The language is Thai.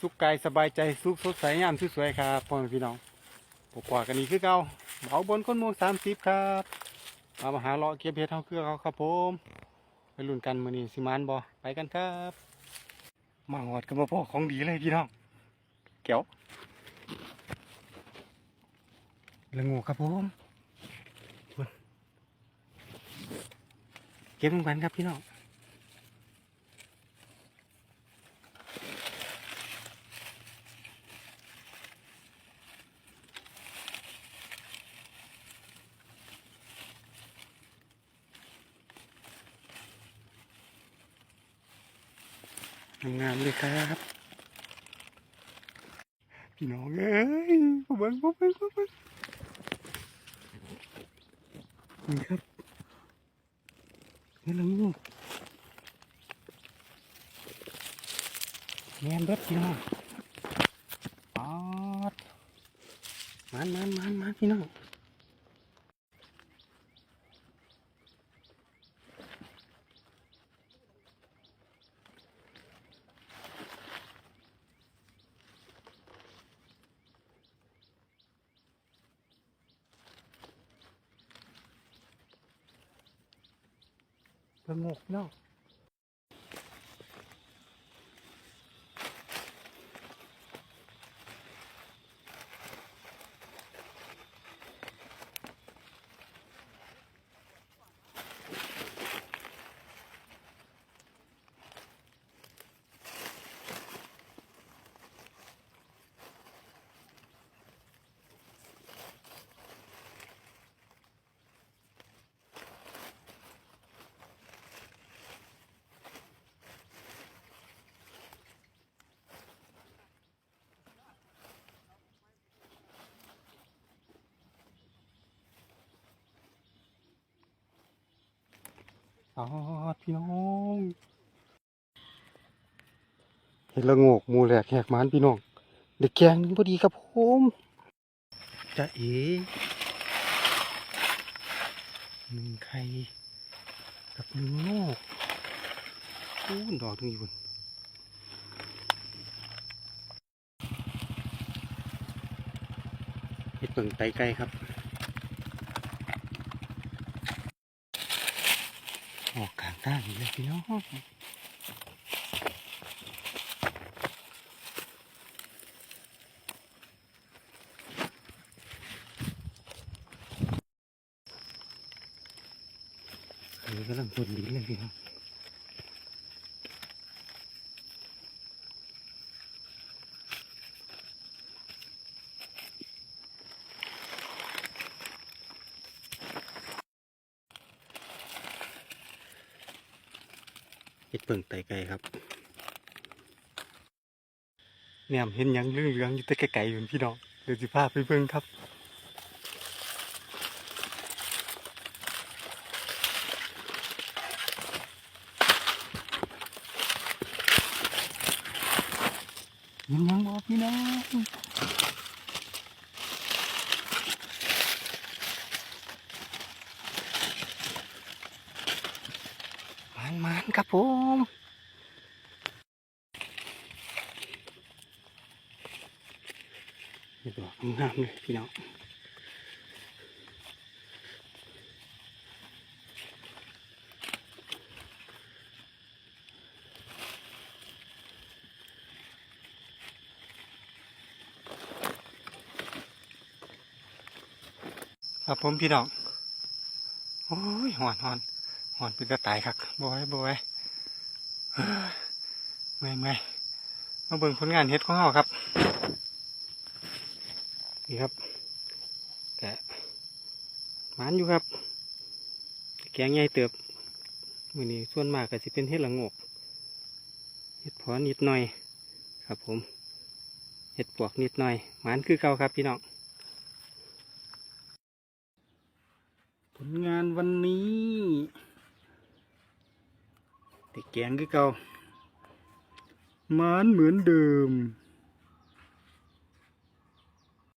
สุขกายสบายใจสุขสดใสงามสวยๆครับพ่อแม่พี่น้องปกว่ากันนี้คือเก่าเบาบนคนหมวงสามสิบครับมามาหาเลาะเก็บเห็ดเท่าเครือเขาครับผมไปลุ้นกันมือนี้สิมานบ่ไปกันครับมาหอดกันมาพ่อของดีเลยพี่น้องเก๋วละงูครับผมเบิ่งเก็บลงกันครับพี่น้อง งามเลยครับพี่น้องเอ้ยผมเบิ้งผมเบิ้งผมเบิ้งนี่ครับนี่ละงูแงนเบิดพี่น้องปอดมันมันมันมันพี่น้อง สง บเนาะอ๋อพี่น้องเห็นละโงกหมูแหลกแหกหมันพี่น้องเด็กแกงหนึงพอดีครับผมจะเอ๋หนึ่งไข่กับหนึ่งโงกอู้ดอกหนึงอยู่บนเห็ดเปิงไตไก่ครับ ออกางเลยพี่น้องกำลังปนดีเลยพี่น้อง ดเปิงไตไก่ครับเนี่ยเห็นยังเรื่องเรื่องอยู่แต่ไกลๆอยู่พี่น้องเดี๋ยวสิพาไปเบิ่งครับเห็นยังบ่พี่น้อง มันมันครับผมนี่ดอกงามเลยพี่น้องครับผมพี่น้อง โอ้ยหอนหอน หอนเป็นกระต่ายครับบอยบอยเฮ้ยเมื่อยเมื่อยมาเบิ่งผลงานเฮ็ดของเราครับ นี่ครับแกะหมันอยู่ครับ แกงใหญ่เติบมือนี้ส่วนมากก็สิเป็นเฮ็ดละงกเฮ็ดพอนิดหน่อย ครับผมเฮ็ดปวกนิดหน่อยหมันคือเก่าครับพี่น้องผลงานวันนี้ ติแกงคือเก่าหมานเหมือนเดิม